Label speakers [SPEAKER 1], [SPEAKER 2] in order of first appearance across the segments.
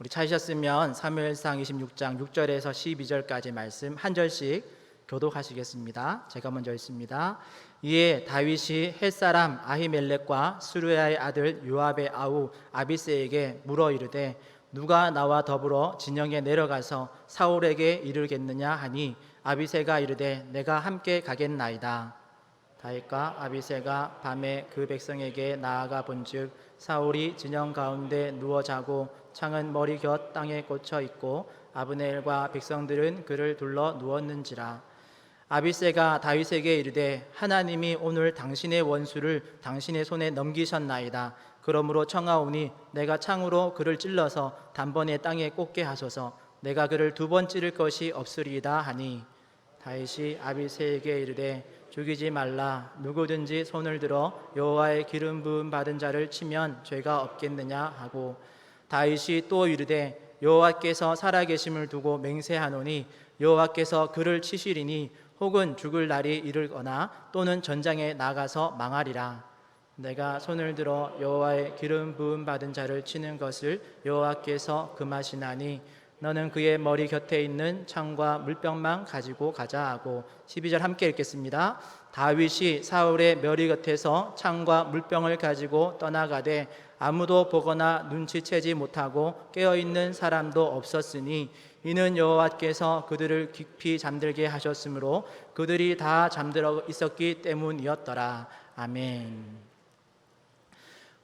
[SPEAKER 1] 우리 찾으셨으면 사무엘상 26장 6절에서 12절까지 말씀 한 절씩 교독하시겠습니다. 제가 먼저 읽습니다. 이에 다윗이 햇사람 아히멜렉과 수르야의 아들 요압의 아우 아비세에게 물어 이르되 누가 나와 더불어 진영에 내려가서 사울에게 이르겠느냐 하니 아비세가 이르되 내가 함께 가겠나이다. 다윗과 아비세가 밤에 그 백성에게 나아가 본즉 사울이 진영 가운데 누워 자고 창은 머리 곁 땅에 꽂혀 있고 아브넬과 백성들은 그를 둘러 누웠는지라. 아비세가 다윗에게 이르되 하나님이 오늘 당신의 원수를 당신의 손에 넘기셨나이다. 그러므로 청하오니 내가 창으로 그를 찔러서 단번에 땅에 꽂게 하소서. 내가 그를 두 번 찌를 것이 없으리이다 하니. 다윗이 아비세에게 이르되 죽이지 말라. 누구든지 손을 들어 여호와의 기름 부음 받은 자를 치면 죄가 없겠느냐 하고 다윗이 또 이르되 여호와께서 살아계심을 두고 맹세하노니 여호와께서 그를 치시리니 혹은 죽을 날이 이르거나 또는 전장에 나가서 망하리라. 내가 손을 들어 여호와의 기름 부음 받은 자를 치는 것을 여호와께서 금하시나니 너는 그의 머리 곁에 있는 창과 물병만 가지고 가자 하고 12절 함께 읽겠습니다. 다윗이 사울의 머리 곁에서 창과 물병을 가지고 떠나가되 아무도 보거나 눈치채지 못하고 깨어 있는 사람도 없었으니 이는 여호와께서 그들을 깊이 잠들게 하셨으므로 그들이 다 잠들어 있었기 때문이었더라. 아멘.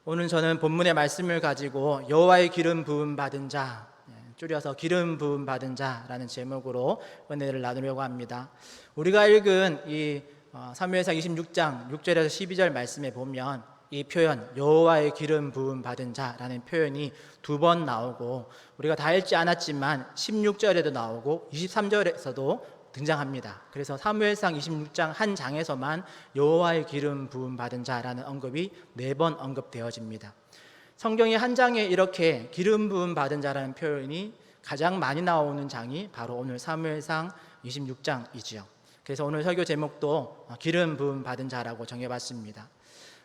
[SPEAKER 1] 오늘 저는 본문의 말씀을 가지고 여호와의 기름 부음 받은 자 예, 줄여서 기름 부음 받은 자라는 제목으로 은혜를 나누려고 합니다. 우리가 읽은 이 어, 사무엘상 26장 6절에서 12절 말씀에 보면 이 표현 여호와의 기름 부음 받은 자라는 표현이 두 번 나오고 우리가 다 읽지 않았지만 16절에도 나오고 23절에서도 등장합니다. 그래서 사무엘상 26장 한 장에서만 여호와의 기름 부음 받은 자라는 언급이 네 번 언급되어집니다. 성경의 한 장에 이렇게 기름 부음 받은 자라는 표현이 가장 많이 나오는 장이 바로 오늘 사무엘상 26장이지요. 그래서 오늘 설교 제목도 기름 부음 받은 자라고 정해봤습니다.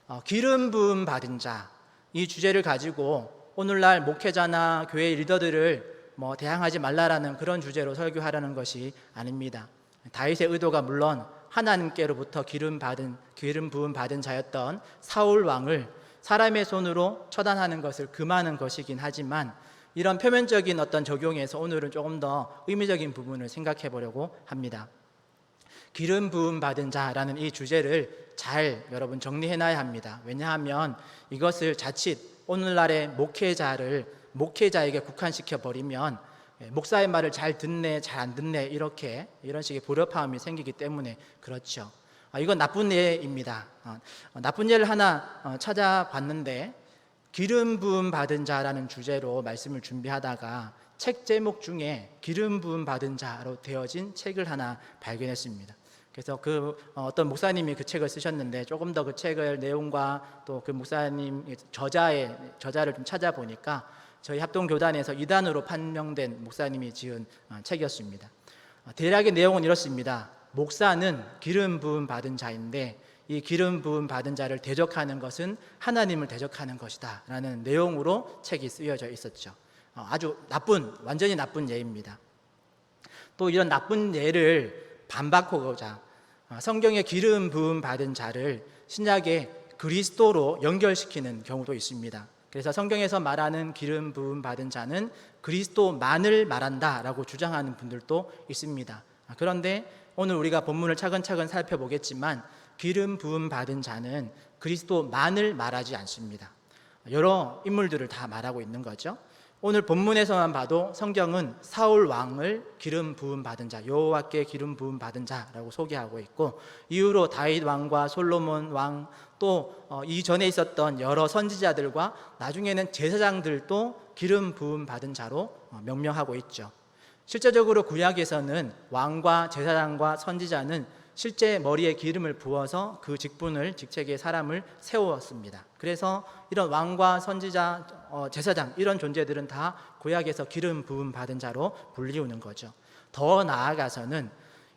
[SPEAKER 1] 어, 기름 부음 받은 자 이 주제를 가지고 오늘날 목회자나 교회 리더들을 뭐 대항하지 말라라는 그런 주제로 설교하려는 것이 아닙니다. 다윗의 의도가 물론 하나님께로부터 기름 받은 기름 부음 받은 자였던 사울 왕을 사람의 손으로 처단하는 것을 금하는 것이긴 하지만 이런 표면적인 어떤 적용에서 오늘은 조금 더 의미적인 부분을 생각해 보려고 합니다. 기름 부음 받은 자라는 이 주제를 잘 여러분 정리해 놔야 합니다. 왜냐하면 이것을 자칫 오늘날의 목회자를 목회자에게 국한시켜 버리면 예, 목사의 말을 잘 듣네, 잘 안 듣네 이렇게 이런 식의 불협화음이 생기기 때문에 그렇죠. 아, 이건 나쁜 예입니다. 어, 나쁜 예를 하나 어, 찾아봤는데 기름 부음 받은 자라는 주제로 말씀을 준비하다가 책 제목 중에 기름 부음 받은 자로 되어진 책을 하나 발견했습니다. 그래서 그 어, 어떤 목사님이 그 책을 쓰셨는데 조금 더 그 책을 내용과 또 그 목사님 저자의 저자를 좀 찾아보니까 저희 합동 교단에서 이단으로 판명된 목사님이 지은 어, 책이었습니다. 어, 대략의 내용은 이렇습니다. 목사는 기름 부음 받은 자인데 이 기름 부음 받은 자를 대적하는 것은 하나님을 대적하는 것이다라는 내용으로 책이 쓰여져 있었죠. 어, 아주 나쁜 완전히 나쁜 예입니다. 또 이런 나쁜 예를 반박하고자 성경의 기름 부음 받은 자를 신약의 그리스도로 연결시키는 경우도 있습니다. 그래서 성경에서 말하는 기름 부음 받은 자는 그리스도만을 말한다라고 주장하는 분들도 있습니다. 그런데 오늘 우리가 본문을 차근차근 살펴보겠지만 기름 부음 받은 자는 그리스도만을 말하지 않습니다. 여러 인물들을 다 말하고 있는 거죠. 오늘 본문에서만 봐도 성경은 사울 왕을 기름 부음 받은 자, 여호와께 기름 부음 받은 자라고 소개하고 있고 이후로 다윗 왕과 솔로몬 왕또 어, 이전에 있었던 여러 선지자들과 나중에는 제사장들도 기름 부음 받은 자로 어, 명명하고 있죠. 실제적으로 구약에서는 왕과 제사장과 선지자는 실제 머리에 기름을 부어서 그 직분을 직책의 사람을 세웠습니다. 그래서 이런 왕과 선지자, 어, 제사장 이런 존재들은 다 구약에서 기름 부음 받은 자로 불리우는 거죠. 더 나아가서는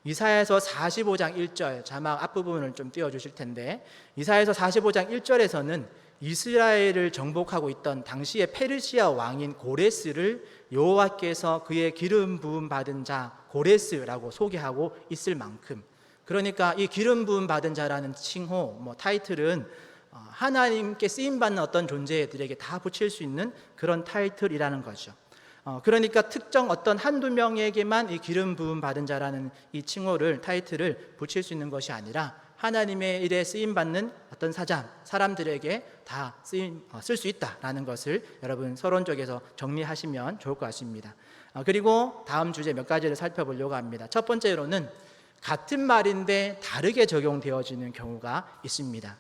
[SPEAKER 1] 이사야서 45장 1절 자막 앞부분을 좀 띄워 주실 텐데 이사야서 45장 1절에서는 이스라엘을 정복하고 있던 당시의 페르시아 왕인 고레스를 여호와께서 그의 기름 부음 받은 자 고레스라고 소개하고 있을 만큼 그러니까 이 기름 부음 받은 자라는 칭호 뭐 타이틀은 어, 하나님께 쓰임 받는 어떤 존재들에게 다 붙일 수 있는 그런 타이틀이라는 거죠. 어, 그러니까 특정 어떤 한두 명에게만 이 기름 부음 받은 자라는 이 칭호를 타이틀을 붙일 수 있는 것이 아니라 하나님의 일에 쓰임 받는 어떤 사람 사람들에게 다 쓰임 어, 쓸수 있다라는 것을 여러분 서론적에서 정리하시면 좋을 것 같습니다. 어, 그리고 다음 주제 몇 가지를 살펴보려고 합니다. 첫 번째로는 같은 말인데 다르게 적용되어지는 경우가 있습니다.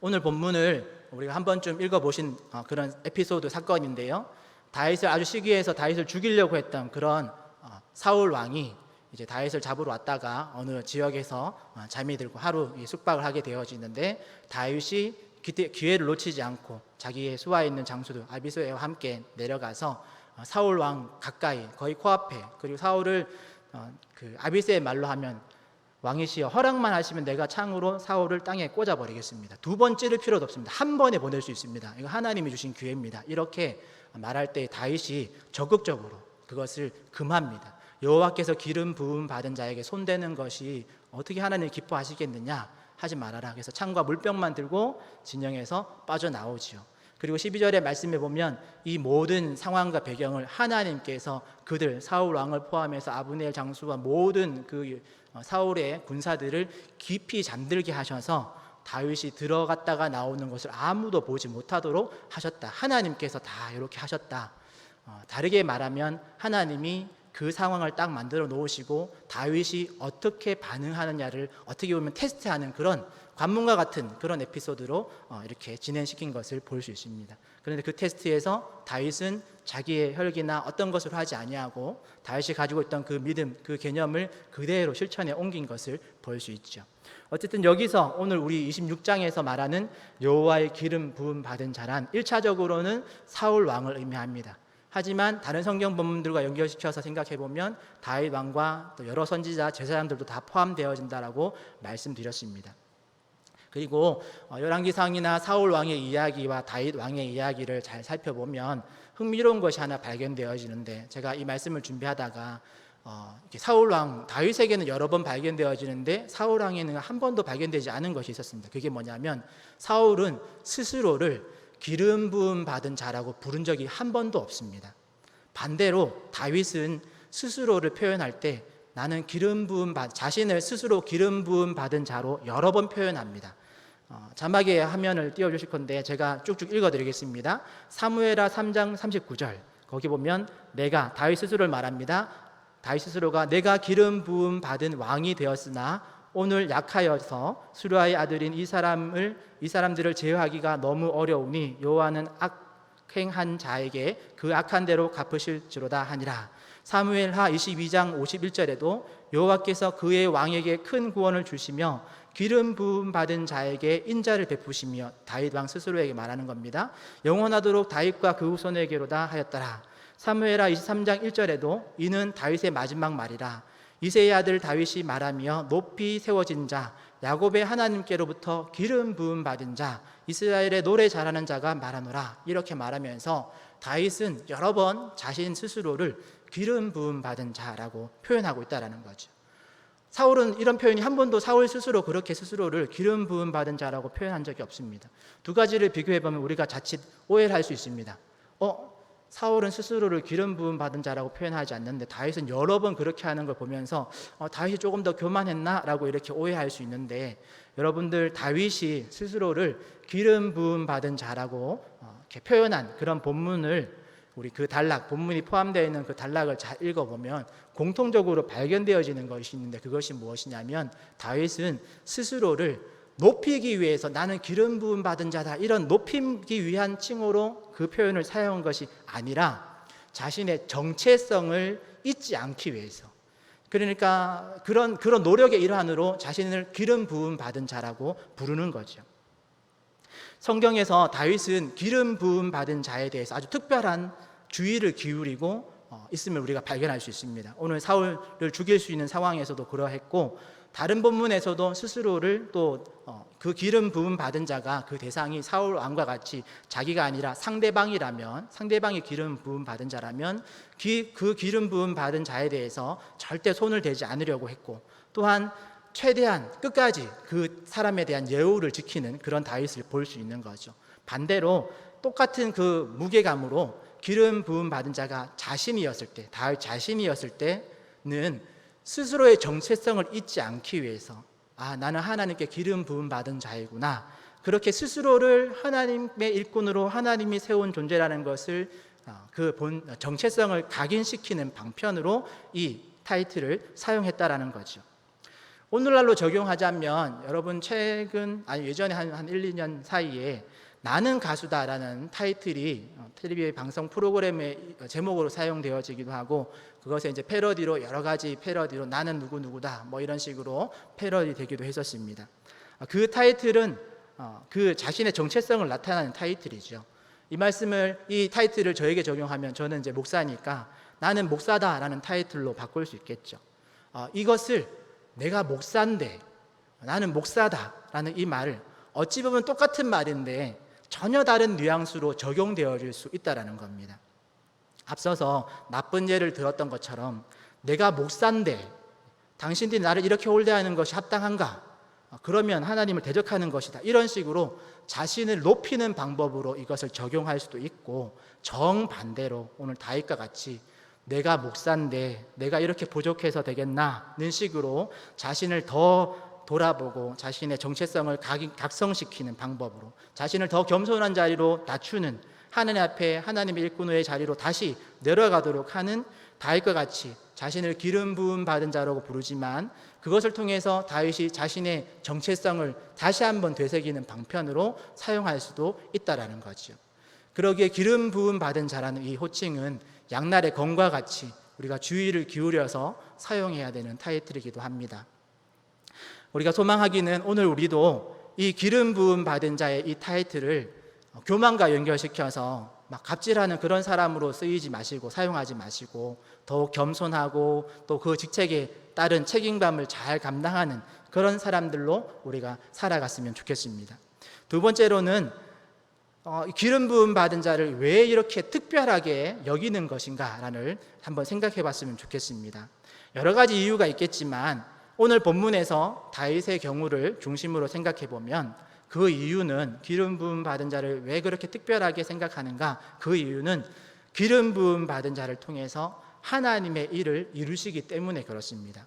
[SPEAKER 1] 오늘 본문을 우리가 한 번쯤 읽어보신 어, 그런 에피소드 사건인데요. 다윗을 아주 시기해서 다윗을 죽이려고 했던 그런 어, 사울 왕이 이제 다윗을 잡으러 왔다가 어느 지역에서 어, 잠이 들고 하루 이 숙박을 하게 되어지는데 다윗이 기회를 놓치지 않고 자기의 수하에 있는 장수들 아비소와 함께 내려가서 어, 사울 왕 가까이 거의 코앞에 그리고 사울을 어, 그 아비세의 말로 하면 왕이시여 허락만 하시면 내가 창으로 사울을 땅에 꽂아 버리겠습니다. 두 번 찌를 필요도 없습니다. 한 번에 보낼 수 있습니다. 이거 하나님이 주신 기회입니다. 이렇게 말할 때 다윗이 적극적으로 그것을 금합니다. 여호와께서 기름 부음 받은 자에게 손대는 것이 어떻게 하나님 기뻐하시겠느냐 하지 말아라. 그래서 창과 물병만 들고 진영에서 빠져나오지요. 그리고 12절의 말씀에 보면 이 모든 상황과 배경을 하나님께서 그들 사울 왕을 포함해서 아브넬 장수와 모든 그 어, 사울의 군사들을 깊이 잠들게 하셔서 다윗이 들어갔다가 나오는 것을 아무도 보지 못하도록 하셨다. 하나님께서 다 이렇게 하셨다. 어, 다르게 말하면 하나님이 그 상황을 딱 만들어 놓으시고 다윗이 어떻게 반응하느냐를 어떻게 보면 테스트하는 그런 관문과 같은 그런 에피소드로 어, 이렇게 진행시킨 것을 볼 수 있습니다. 그런데 그 테스트에서 다윗은 자기의 혈기나 어떤 것으로 하지 아니하고 다윗이 가지고 있던 그 믿음, 그 개념을 그대로 실천에 옮긴 것을 볼 수 있죠. 어쨌든 여기서 오늘 우리 26장에서 말하는 여호와의 기름 부음 받은 자란 1차적으로는 사울 왕을 의미합니다. 하지만 다른 성경 본문들과 연결시켜서 생각해 보면 다윗 왕과 또 여러 선지자 제사장들도 다 포함되어진다라고 말씀드렸습니다. 그리고 어, 열왕기상이나 사울 왕의 이야기와 다윗 왕의 이야기를 잘 살펴보면 흥미로운 것이 하나 발견되어지는데 제가 이 말씀을 준비하다가 어, 사울 왕 다윗에게는 여러 번 발견되어지는데 사울 왕에는 한 번도 발견되지 않은 것이 있었습니다. 그게 뭐냐면 사울은 스스로를 기름 부음 받은 자라고 부른 적이 한 번도 없습니다. 반대로 다윗은 스스로를 표현할 때 나는 기름 부음 받 자신을 스스로 기름 부음 받은 자로 여러 번 표현합니다. 어, 자막에 화면을 띄워 주실 건데 제가 쭉쭉 읽어 드리겠습니다. 사무엘하 3장 39절. 거기 보면 내가 다윗 스스로를 말합니다. 다윗 스스로가 내가 기름 부음 받은 왕이 되었으나 오늘 약하여서 수르아의 아들인 이 사람을 이 사람들을 제어하기가 너무 어려우니 여호와는 악행한 자에게 그 악한 대로 갚으실지로다 하니라. 사무엘하 22장 51절에도 여호와께서 그의 왕에게 큰 구원을 주시며 기름 부음 받은 자에게 인자를 베푸시며 다윗 왕 스스로에게 말하는 겁니다. 영원하도록 다윗과 그 후손에게로다 하였더라. 사무엘하 23장 1절에도 이는 다윗의 마지막 말이라. 이세의 아들 다윗이 말하며 높이 세워진 자 야곱의 하나님께로부터 기름 부음 받은 자 이스라엘의 노래 잘하는 자가 말하노라 이렇게 말하면서 다윗은 여러 번 자신 스스로를 기름 부음 받은 자라고 표현하고 있다라는 거죠. 사울은 이런 표현이 한 번도 사울 스스로 그렇게 스스로를 기름 부음 받은 자라고 표현한 적이 없습니다. 두 가지를 비교해 보면 우리가 자칫 오해를 할 수 있습니다. 어, 사울은 스스로를 기름 부음 받은 자라고 표현하지 않는데 다윗은 여러 번 그렇게 하는 걸 보면서 어, 다윗이 조금 더 교만했나라고 이렇게 오해할 수 있는데 여러분들 다윗이 스스로를 기름 부음 받은 자라고 어, 이렇게 표현한 그런 본문을 우리 그 단락 본문이 포함되어 있는 그 단락을 잘 읽어보면 공통적으로 발견되어지는 것이 있는데 그것이 무엇이냐면 다윗은 스스로를 높이기 위해서 나는 기름 부음 받은 자다 이런 높이기 위한 칭호로 그 표현을 사용한 것이 아니라 자신의 정체성을 잊지 않기 위해서 그러니까 그런 그런 노력의 일환으로 자신을 기름 부음 받은 자라고 부르는 거죠. 성경에서 다윗은 기름 부음 받은 자에 대해서 아주 특별한 주의를 기울이고 어, 있음을 우리가 발견할 수 있습니다. 오늘 사울을 죽일 수 있는 상황에서도 그러했고 다른 본문에서도 스스로를 또 그 기름 부음 받은 자가 그 대상이 사울 왕과 같이 자기가 아니라 상대방이라면 상대방이 기름 부음 받은 자라면 기- 그 기름 부음 받은 자에 대해서 절대 손을 대지 않으려고 했고 또한 최대한 끝까지 그 사람에 대한 예우를 지키는 그런 다윗을 볼 수 있는 거죠. 반대로 똑같은 그 무게감으로 기름 부음 받은 자가 자신이었을 때, 다윗 자신이었을 때는 스스로의 정체성을 잊지 않기 위해서 아 나는 하나님께 기름 부음 받은 자이구나 그렇게 스스로를 하나님의 일꾼으로 하나님이 세운 존재라는 것을 어, 그본 정체성을 각인시키는 방편으로 이 타이틀을 사용했다라는 거죠. 오늘날로 적용하자면 여러분 최근 아니 예전에 한, 한 1, 2년 사이에 나는 가수다라는 타이틀이 어, 텔레비전 방송 프로그램의 제목으로 사용되어지기도 하고 그것에 이제 패러디로 여러 가지 패러디로 나는 누구 누구다 뭐 이런 식으로 패러디 되기도 했었습니다. 아, 그 타이틀은 어, 그 자신의 정체성을 나타내는 타이틀이죠. 이 말씀을 이 타이틀을 저에게 적용하면 저는 이제 목사니까 나는 목사다라는 타이틀로 바꿀 수 있겠죠. 어, 이것을 내가 목사인데 나는 목사다라는 이 말을 어찌 보면 똑같은 말인데 전혀 다른 뉘앙스로 적용되어질 수 있다라는 겁니다. 앞서서 나쁜 예를 들었던 것처럼 내가 목사인데 당신들이 나를 이렇게 홀대하는 것이 합당한가? 어, 그러면 하나님을 대적하는 것이다. 이런 식으로 자신을 높이는 방법으로 이것을 적용할 수도 있고 정반대로 오늘 다윗과 같이 내가 목사인데 내가 이렇게 부족해서 되겠나는 식으로 자신을 더 돌아보고 자신의 정체성을 각- 각성시키는 방법으로 자신을 더 겸손한 자리로 낮추는 하나님 앞에 하나님의 일꾼의 자리로 다시 내려가도록 하는 다윗과 같이 자신을 기름 부음 받은 자라고 부르지만 그것을 통해서 다윗이 자신의 정체성을 다시 한번 되새기는 방편으로 사용할 수도 있다라는 거죠. 그러기에 기름 부음 받은 자라는 이 호칭은 양날의 검과 같이 우리가 주의를 기울여서 사용해야 되는 타이틀이기도 합니다. 우리가 소망하기는 오늘 우리도 이 기름 부음 받은 자의 이 타이틀을 교만과 연결시켜서 막 갑질하는 그런 사람으로 쓰이지 마시고 사용하지 마시고 더욱 겸손하고 또 그 직책에 따른 책임감을 잘 감당하는 그런 사람들로 우리가 살아갔으면 좋겠습니다. 두 번째로는 어, 이 기름 부음 받은 자를 왜 이렇게 특별하게 여기는 것인가라는 한번 생각해 봤으면 좋겠습니다. 여러 가지 이유가 있겠지만 오늘 본문에서 다윗의 경우를 중심으로 생각해 보면 그 이유는 기름 부음 받은 자를 왜 그렇게 특별하게 생각하는가? 그 이유는 기름 부음 받은 자를 통해서 하나님의 일을 이루시기 때문에 그렇습니다.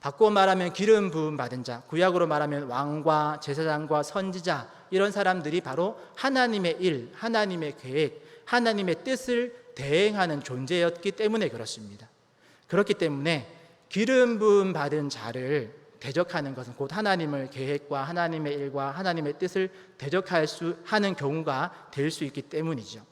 [SPEAKER 1] 바꾸어 말하면 기름 부음 받은 자, 구약으로 말하면 왕과 제사장과 선지자 이런 사람들이 바로 하나님의 일, 하나님의 계획, 하나님의 뜻을 대행하는 존재였기 때문에 그렇습니다. 그렇기 때문에 기름 부음 받은 자를 대적하는 것은 곧 하나님을 계획과 하나님의 일과 하나님의 뜻을 대적할 수 하는 경우가 될 수 있기 때문이죠.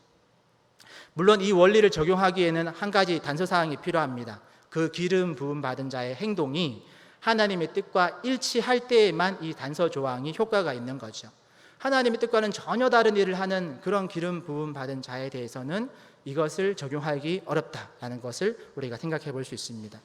[SPEAKER 1] 물론 이 원리를 적용하기에는 한 가지 단서 사항이 필요합니다. 그 기름 부음 받은 자의 행동이 하나님의 뜻과 일치할 때에만 이 단서 조항이 효과가 있는 거죠. 하나님의 뜻과는 전혀 다른 일을 하는 그런 기름 부음 받은 자에 대해서는 이것을 적용하기 어렵다라는 것을 우리가 생각해 볼 수 있습니다.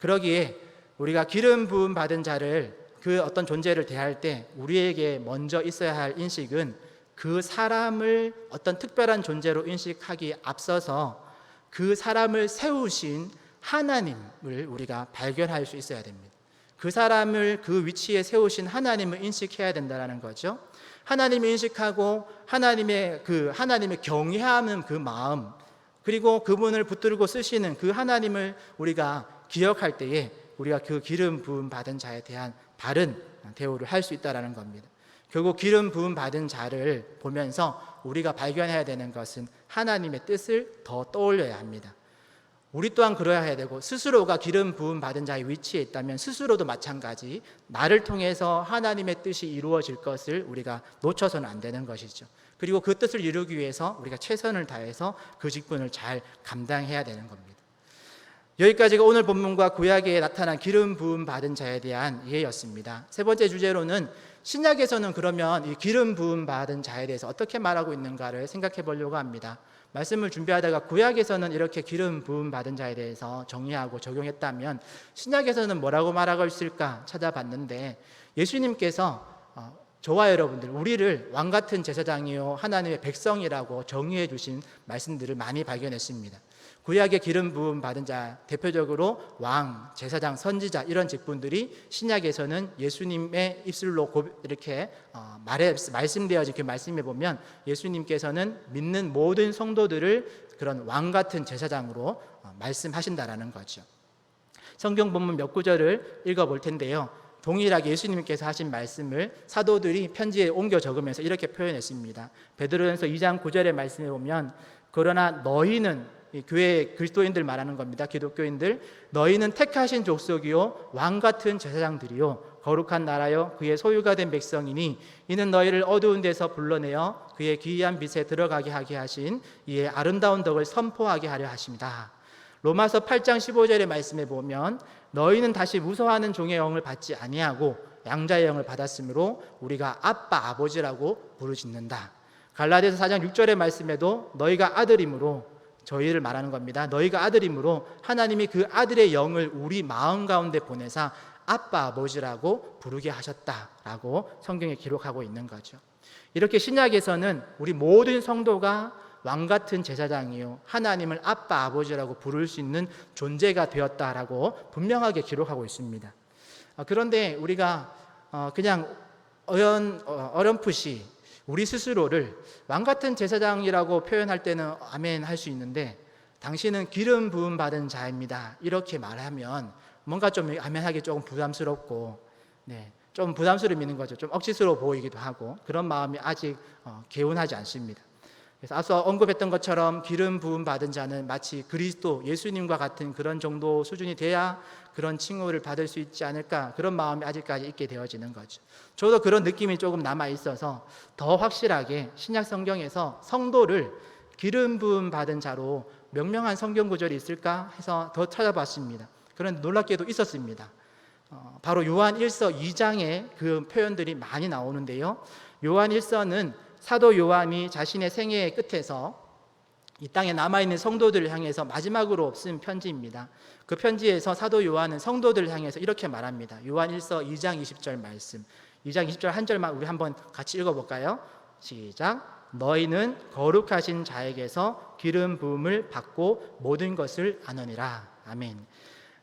[SPEAKER 1] 그러기에 우리가 기름 부음 받은 자를 그 어떤 존재를 대할 때 우리에게 먼저 있어야 할 인식은 그 사람을 어떤 특별한 존재로 인식하기 앞서서 그 사람을 세우신 하나님을 우리가 발견할 수 있어야 됩니다. 그 사람을 그 위치에 세우신 하나님을 인식해야 된다는 거죠. 하나님을 인식하고 하나님의 그 하나님의 경외하는 그 마음 그리고 그분을 붙들고 쓰시는 그 하나님을 우리가 기억할 때에 우리가 그 기름 부음 받은 자에 대한 바른 대우를 할 수 있다라는 겁니다. 결국 기름 부음 받은 자를 보면서 우리가 발견해야 되는 것은 하나님의 뜻을 더 떠올려야 합니다. 우리 또한 그러야 해야 되고 스스로가 기름 부음 받은 자의 위치에 있다면 스스로도 마찬가지 나를 통해서 하나님의 뜻이 이루어질 것을 우리가 놓쳐서는 안 되는 것이죠. 그리고 그 뜻을 이루기 위해서 우리가 최선을 다해서 그 직분을 잘 감당해야 되는 겁니다. 여기까지가 오늘 본문과 구약에 나타난 기름 부음 받은 자에 대한 이해였습니다. 세 번째 주제로는 신약에서는 그러면 이 기름 부음 받은 자에 대해서 어떻게 말하고 있는가를 생각해 보려고 합니다. 말씀을 준비하다가 구약에서는 이렇게 기름 부음 받은 자에 대해서 정의하고 적용했다면 신약에서는 뭐라고 말하고 있을까 찾아봤는데 예수님께서 어, 저와 여러분들 우리를 왕 같은 제사장이요 하나님의 백성이라고 정의해 주신 말씀들을 많이 발견했습니다. 구약의 기름 부음 받은 자 대표적으로 왕, 제사장, 선지자 이런 직분들이 신약에서는 예수님의 입술로 고- 이렇게 어, 말해 말씀되어진 그 말씀에 보면 예수님께서는 믿는 모든 성도들을 그런 왕 같은 제사장으로 어, 말씀하신다라는 거죠. 성경 본문 몇 구절을 읽어 볼 텐데요. 동일하게 예수님께서 하신 말씀을 사도들이 편지에 옮겨 적으면서 이렇게 표현했습니다. 베드로전서 2장 9절의 말씀에 보면 그러나 너희는 이 교회 그리스도인들 말하는 겁니다. 기독교인들 너희는 택하신 족속이요 왕 같은 제사장들이요 거룩한 나라요 그의 소유가 된 백성이니 이는 너희를 어두운 데서 불러내어 그의 기이한 빛에 들어가게 하게 하신 이의 아름다운 덕을 선포하게 하려 하십니다. 로마서 8장 15절의 말씀에 보면 너희는 다시 무서워하는 종의 영을 받지 아니하고 양자의 영을 받았으므로 우리가 아빠 아버지라고 부르짖는다. 갈라디아서 4장 6절의 말씀에도 너희가 아들이므로 저희를 말하는 겁니다. 너희가 아들이므로 하나님이 그 아들의 영을 우리 마음 가운데 보내사 아빠 아버지라고 부르게 하셨다라고 성경에 기록하고 있는 거죠. 이렇게 신약에서는 우리 모든 성도가 왕 같은 제사장이요 하나님을 아빠 아버지라고 부를 수 있는 존재가 되었다라고 분명하게 기록하고 있습니다. 어, 그런데 우리가 어, 그냥 어연 어, 어렴풋이 우리 스스로를 왕 같은 제사장이라고 표현할 때는 아멘 할 수 있는데 당신은 기름 부음 받은 자입니다. 이렇게 말하면 뭔가 좀 아멘하기 조금 부담스럽고 네. 좀 부담스러움 있는 거죠. 좀 억지스러워 보이기도 하고 그런 마음이 아직 어, 개운하지 않습니다. 그래서 앞서 언급했던 것처럼 기름 부음 받은 자는 마치 그리스도 예수님과 같은 그런 정도 수준이 돼야 그런 칭호를 받을 수 있지 않을까 그런 마음이 아직까지 있게 되어지는 거죠. 저도 그런 느낌이 조금 남아 있어서 더 확실하게 신약 성경에서 성도를 기름 부음 받은 자로 명명한 성경 구절이 있을까 해서 더 찾아봤습니다. 그런데 놀랍게도 있었습니다. 어, 바로 요한 1서 2장에 그 표현들이 많이 나오는데요. 요한 1서는 사도 요한이 자신의 생애의 끝에서 이 땅에 남아있는 성도들을 향해서 마지막으로 쓴 편지입니다. 그 편지에서 사도 요한은 성도들을 향해서 이렇게 말합니다. 요한 1서 2장 20절 말씀. 2장 20절 한 절만 우리 한번 같이 읽어볼까요? 시작. 너희는 거룩하신 자에게서 기름 부음을 받고 모든 것을 아느니라. 아멘.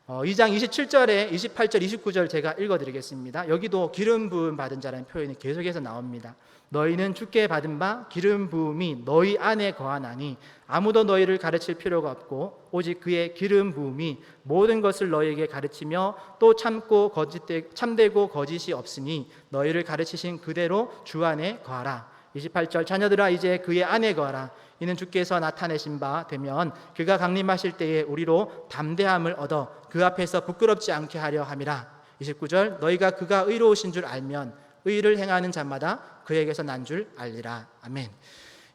[SPEAKER 1] 어, 2장 27절에 28절, 29절 제가 읽어드리겠습니다. 여기도 기름 부음 받은 자라는 표현이 계속해서 나옵니다. 너희는 주께 받은 바 기름 부음이 너희 안에 거하나니 아무도 너희를 가르칠 필요가 없고 오직 그의 기름 부음이 모든 것을 너희에게 가르치며 또 참고 거짓되, 참되고 거짓이 없으니 너희를 가르치신 그대로 주 안에 거하라. 28절 자녀들아 이제 그의 안에 거하라. 이는 주께서 나타내신 바 되면 그가 강림하실 때에 우리로 담대함을 얻어 그 앞에서 부끄럽지 않게 하려 함이라. 29절 너희가 그가 의로우신 줄 알면 의를 행하는 자마다 그에게서 난 줄 알리라. 아멘.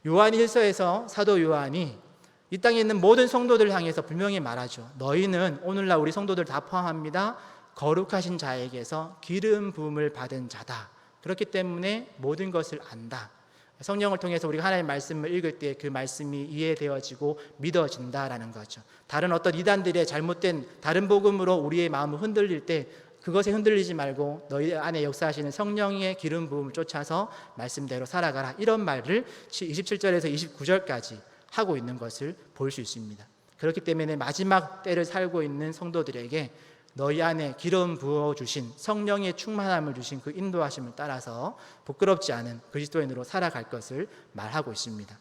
[SPEAKER 1] 요한 1서에서 사도 요한이 이 땅에 있는 모든 성도들 향해서 분명히 말하죠. 너희는 오늘날 우리 성도들 다 포함합니다. 거룩하신 자에게서 기름 부음을 받은 자다. 그렇기 때문에 모든 것을 안다. 성령을 통해서 우리가 하나님의 말씀을 읽을 때 그 말씀이 이해되어지고 믿어진다라는 거죠. 다른 어떤 이단들의 잘못된 다른 복음으로 우리의 마음을 흔들릴 때 그것에 흔들리지 말고 너희 안에 역사하시는 성령의 기름 부음을 쫓아서 말씀대로 살아가라. 이런 말을 27절에서 29절까지 하고 있는 것을 볼 수 있습니다. 그렇기 때문에 마지막 때를 살고 있는 성도들에게 너희 안에 기름 부어 주신 성령의 충만함을 주신 그 인도하심을 따라서 부끄럽지 않은 그리스도인으로 살아갈 것을 말하고 있습니다.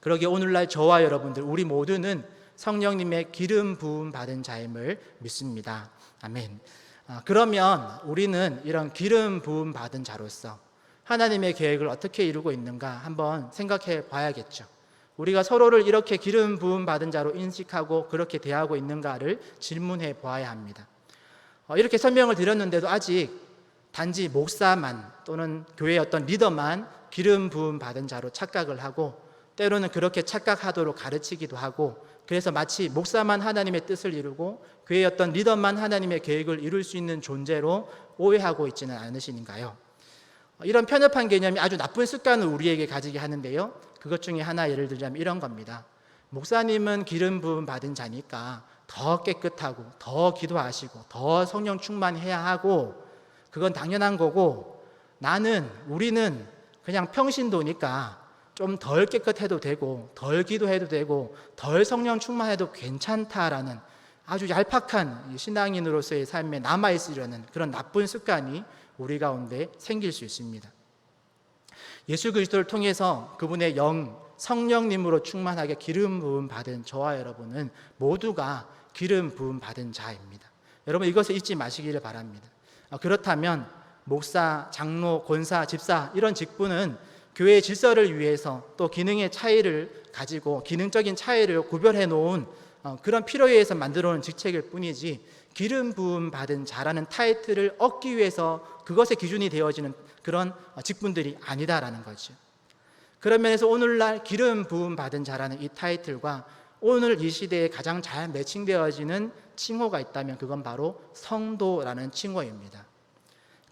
[SPEAKER 1] 그러기에 오늘날 저와 여러분들 우리 모두는 성령님의 기름 부음 받은 자임을 믿습니다. 아멘. 아, 그러면 우리는 이런 기름 부음 받은 자로서 하나님의 계획을 어떻게 이루고 있는가 한번 생각해 봐야겠죠. 우리가 서로를 이렇게 기름 부음 받은 자로 인식하고 그렇게 대하고 있는가를 질문해 보아야 합니다. 어, 이렇게 설명을 드렸는데도 아직 단지 목사만 또는 교회의 어떤 리더만 기름 부음 받은 자로 착각을 하고 때로는 그렇게 착각하도록 가르치기도 하고 그래서 마치 목사만 하나님의 뜻을 이루고 교회의 어떤 리더만 하나님의 계획을 이룰 수 있는 존재로 오해하고 있지는 않으신가요? 이런 편협한 개념이 아주 나쁜 습관을 우리에게 가지게 하는데요. 그것 중에 하나 예를 들자면 이런 겁니다. 목사님은 기름 부음 받은 자니까 더 깨끗하고 더 기도하시고 더 성령 충만해야 하고 그건 당연한 거고 나는 우리는 그냥 평신도니까 좀 덜 깨끗해도 되고 덜 기도해도 되고 덜 성령 충만해도 괜찮다라는 아주 얄팍한 이 신앙인으로서의 삶에 남아 있으려는 그런 나쁜 습관이 우리 가운데 생길 수 있습니다. 예수 그리스도를 통해서 그분의 영 성령님으로 충만하게 기름 부음 받은 저와 여러분은 모두가 기름 부음 받은 자입니다. 여러분 이것을 잊지 마시기를 바랍니다. 아, 그렇다면 목사, 장로, 권사, 집사 이런 직분은 교회의 질서를 위해서 또 기능의 차이를 가지고 기능적인 차이를 구별해 놓은 어, 그런 필요에 의해서 만들어 놓은 직책일 뿐이지 기름 부음 받은 자라는 타이틀을 얻기 위해서 그것의 기준이 되어지는 그런 어, 직분들이 아니다라는 거죠. 그런 면에서 오늘날 기름 부음 받은 자라는 이 타이틀과 오늘 이 시대에 가장 잘 매칭되어지는 칭호가 있다면 그건 바로 성도라는 칭호입니다.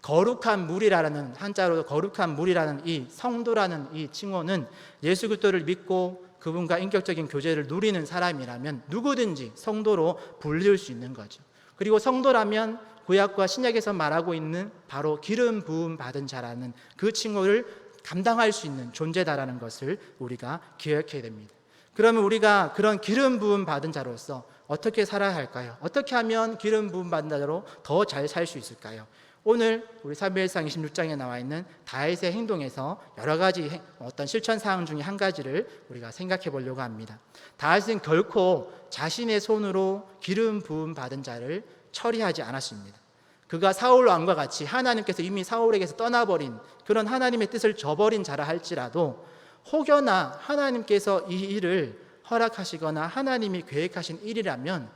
[SPEAKER 1] 거룩한 물이라는 한자로 거룩한 물이라는 이 성도라는 이 칭호는 예수 그리스도를 믿고 그분과 인격적인 교제를 누리는 사람이라면 누구든지 성도로 불릴 수 있는 거죠. 그리고 성도라면 구약과 신약에서 말하고 있는 바로 기름 부음 받은 자라는 그 칭호를 감당할 수 있는 존재다라는 것을 우리가 기억해야 됩니다. 그러면 우리가 그런 기름 부음 받은 자로서 어떻게 살아야 할까요? 어떻게 하면 기름 부음 받은 자로 더 잘 살 수 있을까요? 오늘 우리 사무엘상 26장에 나와 있는 다윗의 행동에서 여러 가지 어떤 실천 사항 중에 한 가지를 우리가 생각해 보려고 합니다. 다윗은 결코 자신의 손으로 기름 부음 받은 자를 처리하지 않았습니다. 그가 사울 왕과 같이 하나님께서 이미 사울에게서 떠나버린 그런 하나님의 뜻을 저버린 자라 할지라도 혹여나 하나님께서 이 일을 허락하시거나 하나님이 계획하신 일이라면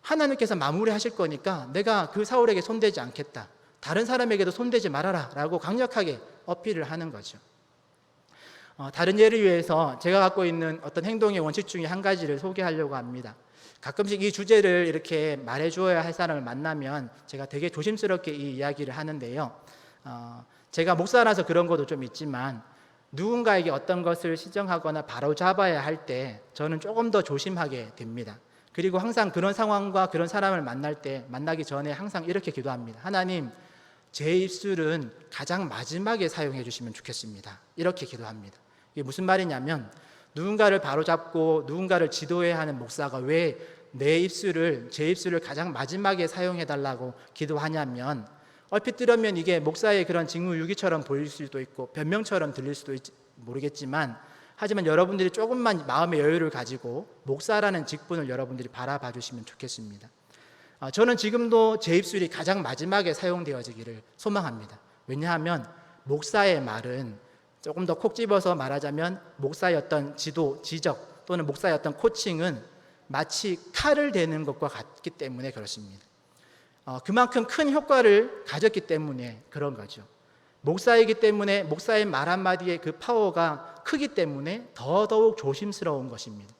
[SPEAKER 1] 하나님께서 마무리하실 거니까 내가 그 사울에게 손대지 않겠다. 다른 사람에게도 손대지 말아라 라고 강력하게 어필을 하는 거죠. 어, 다른 예를 위해서 제가 갖고 있는 어떤 행동의 원칙 중에 한 가지를 소개하려고 합니다. 가끔씩 이 주제를 이렇게 말해 주어야 할 사람을 만나면 제가 되게 조심스럽게 이 이야기를 하는데요. 어, 제가 목사라서 그런 것도 좀 있지만 누군가에게 어떤 것을 시정하거나 바로 잡아야 할 때 저는 조금 더 조심하게 됩니다. 그리고 항상 그런 상황과 그런 사람을 만날 때 만나기 전에 항상 이렇게 기도합니다. 하나님, 제 입술은 가장 마지막에 사용해 주시면 좋겠습니다. 이렇게 기도합니다. 이게 무슨 말이냐면 누군가를 바로잡고 누군가를 지도해야 하는 목사가 왜 내 입술을 제 입술을 가장 마지막에 사용해 달라고 기도하냐면 얼핏 들으면 이게 목사의 그런 직무 유기처럼 보일 수도 있고 변명처럼 들릴 수도 있지 모르겠지만 하지만 여러분들이 조금만 마음의 여유를 가지고 목사라는 직분을 여러분들이 바라봐 주시면 좋겠습니다. 아, 저는 지금도 제 입술이 가장 마지막에 사용되어지기를 소망합니다. 왜냐하면 목사의 말은 조금 더 콕 집어서 말하자면 어떤 지도, 지적 또는 어떤 코칭은 마치 칼을 대는 것과 같기 때문에 그렇습니다. 어, 그만큼 큰 효과를 가졌기 때문에 그런 거죠. 목사이기 때문에 목사의 말 한마디의 그 파워가 크기 때문에 더더욱 조심스러운 것입니다.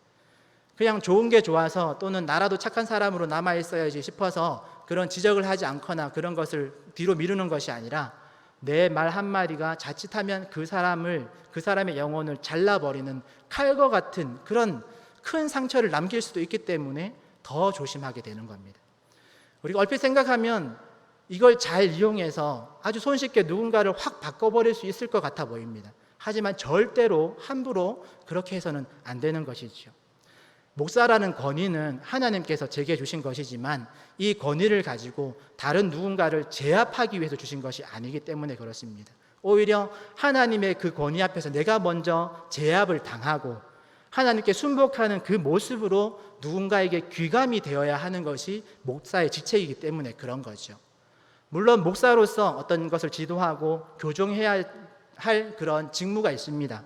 [SPEAKER 1] 그냥 좋은 게 좋아서 또는 나라도 착한 사람으로 남아 있어야지 싶어서 그런 지적을 하지 않거나 그런 것을 뒤로 미루는 것이 아니라 내 말 한마디가 자칫하면 그 사람을 그 사람의 영혼을 잘라버리는 칼과 같은 그런 큰 상처를 남길 수도 있기 때문에 더 조심하게 되는 겁니다. 우리가 얼핏 생각하면 이걸 잘 이용해서 아주 손쉽게 누군가를 확 바꿔버릴 수 있을 것 같아 보입니다. 하지만 절대로 함부로 그렇게 해서는 안 되는 것이죠. 목사라는 권위는 하나님께서 제게 주신 것이지만 이 권위를 가지고 다른 누군가를 제압하기 위해서 주신 것이 아니기 때문에 그렇습니다. 오히려 하나님의 그 권위 앞에서 내가 먼저 제압을 당하고 하나님께 순복하는 그 모습으로 누군가에게 귀감이 되어야 하는 것이 목사의 직책이기 때문에 그런 거죠. 물론 목사로서 어떤 것을 지도하고 교정해야 할 그런 직무가 있습니다.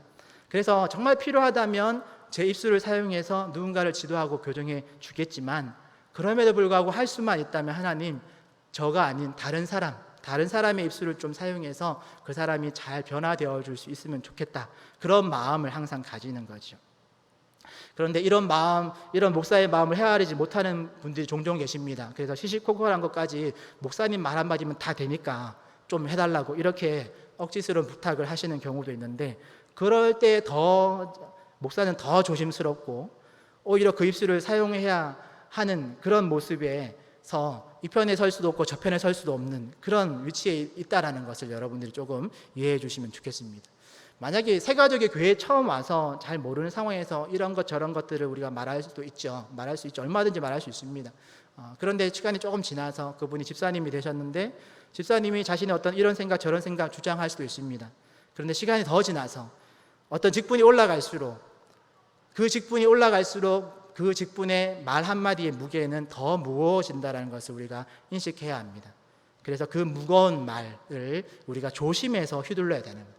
[SPEAKER 1] 그래서 정말 필요하다면 제 입술을 사용해서 누군가를 지도하고 교정해 주겠지만 그럼에도 불구하고 할 수만 있다면 하나님 저가 아닌 다른 사람 다른 사람의 입술을 좀 사용해서 그 사람이 잘 변화되어 줄 수 있으면 좋겠다 그런 마음을 항상 가지는 거죠. 그런데 이런 마음, 이런 목사의 마음을 헤아리지 못하는 분들이 종종 계십니다. 그래서 시시콜콜한 것까지 목사님 말 한마디면 다 되니까 좀 해달라고 이렇게 억지스러운 부탁을 하시는 경우도 있는데 그럴 때 더 목사는 더 조심스럽고 오히려 그 입술을 사용해야 하는 그런 모습에서 이 편에 설 수도 없고 저 편에 설 수도 없는 그런 위치에 있다라는 것을 여러분들이 조금 이해해 주시면 좋겠습니다. 만약에 새 가족이 교회에 처음 와서 잘 모르는 상황에서 이런 것 저런 것들을 우리가 말할 수도 있죠. 말할 수 있죠. 얼마든지 말할 수 있습니다. 어, 그런데 시간이 조금 지나서 그분이 집사님이 되셨는데 집사님이 자신의 어떤 이런 생각 저런 생각 주장할 수도 있습니다. 그런데 시간이 더 지나서 어떤 직분이 올라갈수록 그 직분이 올라갈수록 그 직분의 말 한마디의 무게는 더 무거워진다는 것을 우리가 인식해야 합니다. 그래서 그 무거운 말을 우리가 조심해서 휘둘러야 되는 거예요.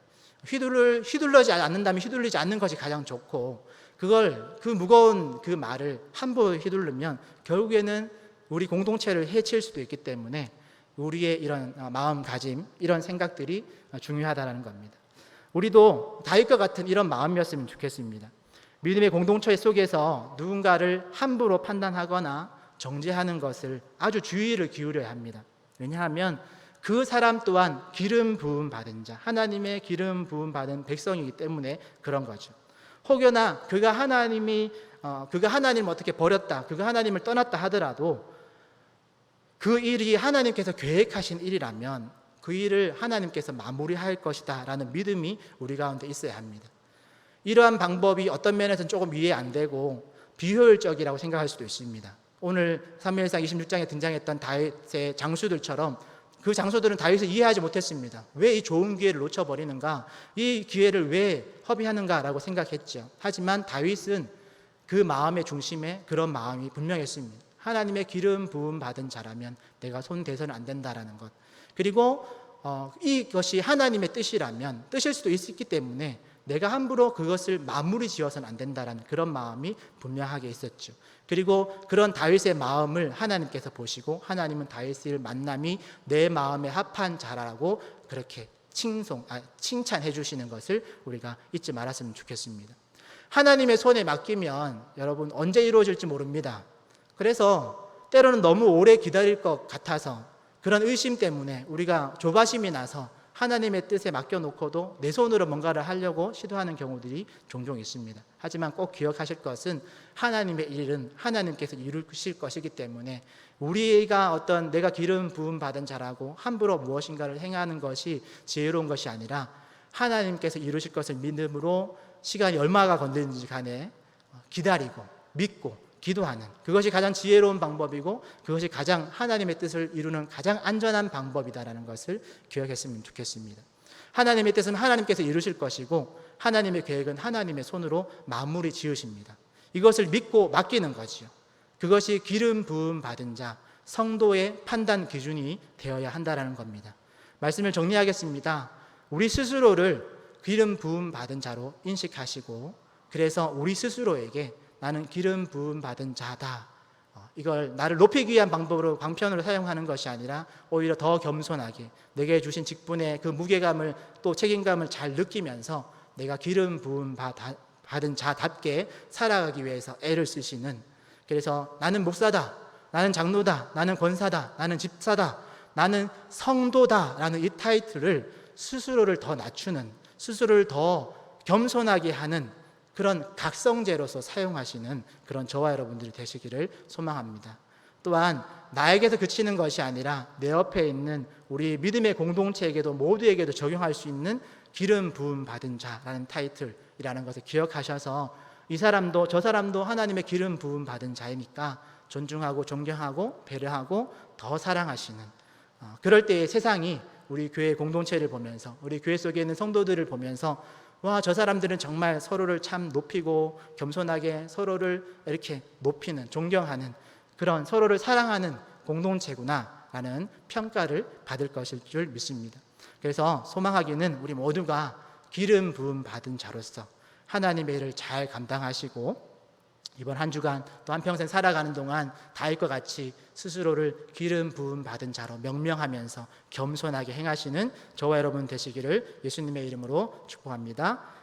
[SPEAKER 1] 휘둘러 휘둘러지 않는다면 휘둘리지 않는 것이 가장 좋고 그걸 그 무거운 그 말을 함부로 휘둘르면 결국에는 우리 공동체를 해칠 수도 있기 때문에 우리의 이런 어, 마음가짐, 이런 생각들이 중요하다는 겁니다. 우리도 다윗과 같은 이런 마음이었으면 좋겠습니다. 믿음의 공동체 속에서 누군가를 함부로 판단하거나 정죄하는 것을 아주 주의를 기울여야 합니다. 왜냐하면 그 사람 또한 기름 부음 받은 자, 하나님의 기름 부음 받은 백성이기 때문에 그런 거죠. 혹여나 그가 하나님이 어, 그가 하나님을 어떻게 버렸다, 그가 하나님을 떠났다 하더라도 그 일이 하나님께서 계획하신 일이라면 그 일을 하나님께서 마무리할 것이다라는 믿음이 우리 가운데 있어야 합니다. 이러한 방법이 어떤 면에서는 조금 이해 안 되고 비효율적이라고 생각할 수도 있습니다. 오늘 사무엘상 26장에 등장했던 다윗의 장수들처럼 그 장소들은 다윗을 이해하지 못했습니다. 왜 이 좋은 기회를 놓쳐버리는가? 이 기회를 왜 허비하는가라고 생각했죠. 하지만 다윗은 그 마음의 중심에 그런 마음이 분명했습니다. 하나님의 기름 부음 받은 자라면 내가 손 대서는 안 된다라는 것. 그리고 어, 이것이 하나님의 뜻이라면 뜻일 수도 있기 때문에 내가 함부로 그것을 마무리 지어서는 안 된다라는 그런 마음이 분명하게 있었죠. 그리고 그런 다윗의 마음을 하나님께서 보시고 하나님은 다윗을 만남이 내 마음에 합한 자라고 그렇게 칭송, 아, 칭찬해 주시는 것을 우리가 잊지 말았으면 좋겠습니다. 하나님의 손에 맡기면 여러분 언제 이루어질지 모릅니다. 그래서 때로는 너무 오래 기다릴 것 같아서 그런 의심 때문에 우리가 조바심이 나서 하나님의 뜻에 맡겨놓고도 내 손으로 뭔가를 하려고 시도하는 경우들이 종종 있습니다. 하지만 꼭 기억하실 것은 하나님의 일은 하나님께서 이루실 것이기 때문에 우리가 어떤 내가 기름 부음 받은 자라고 함부로 무엇인가를 행하는 것이 지혜로운 것이 아니라 하나님께서 이루실 것을 믿음으로 시간이 얼마가 건드는지 간에 기다리고 믿고 기도하는 그것이 가장 지혜로운 방법이고 그것이 가장 하나님의 뜻을 이루는 가장 안전한 방법이다라는 것을 기억했으면 좋겠습니다. 하나님의 뜻은 하나님께서 이루실 것이고 하나님의 계획은 하나님의 손으로 마무리 지으십니다. 이것을 믿고 맡기는 거지요. 그것이 기름 부음 받은 자 성도의 판단 기준이 되어야 한다라는 겁니다. 말씀을 정리하겠습니다. 우리 스스로를 기름 부음 받은 자로 인식하시고 그래서 우리 스스로에게 나는 기름 부음 받은 자다. 어, 이걸 나를 높이기 위한 방법으로 방편으로 사용하는 것이 아니라 오히려 더 겸손하게 내게 주신 직분의 그 무게감을 또 책임감을 잘 느끼면서 내가 기름 부음 받은 자답게 살아가기 위해서 애를 쓰시는 그래서 나는 목사다. 나는 장로다. 나는 권사다. 나는 집사다. 나는 성도다라는 이 타이틀을 스스로를 더 낮추는 스스로를 더 겸손하게 하는 그런 각성제로서 사용하시는 그런 저와 여러분들이 되시기를 소망합니다. 또한 나에게서 그치는 것이 아니라 내 옆에 있는 우리 믿음의 공동체에게도 모두에게도 적용할 수 있는 기름 부음 받은 자라는 타이틀이라는 것을 기억하셔서 이 사람도 저 사람도 하나님의 기름 부음 받은 자이니까 존중하고 존경하고 배려하고 더 사랑하시는 어, 그럴 때에 세상이 우리 교회 공동체를 보면서 우리 교회 속에 있는 성도들을 보면서 와, 저 사람들은 정말 서로를 참 높이고 겸손하게 서로를 이렇게 높이는, 존경하는 그런 서로를 사랑하는 공동체구나 라는 평가를 받을 것일 줄 믿습니다. 그래서 소망하기는 우리 모두가 기름 부음 받은 자로서 하나님의 일을 잘 감당하시고 이번 한 주간 또 한평생 살아가는 동안 다윗과 같이 스스로를 기름 부음 받은 자로 명명하면서 겸손하게 행하시는 저와 여러분 되시기를 예수님의 이름으로 축복합니다.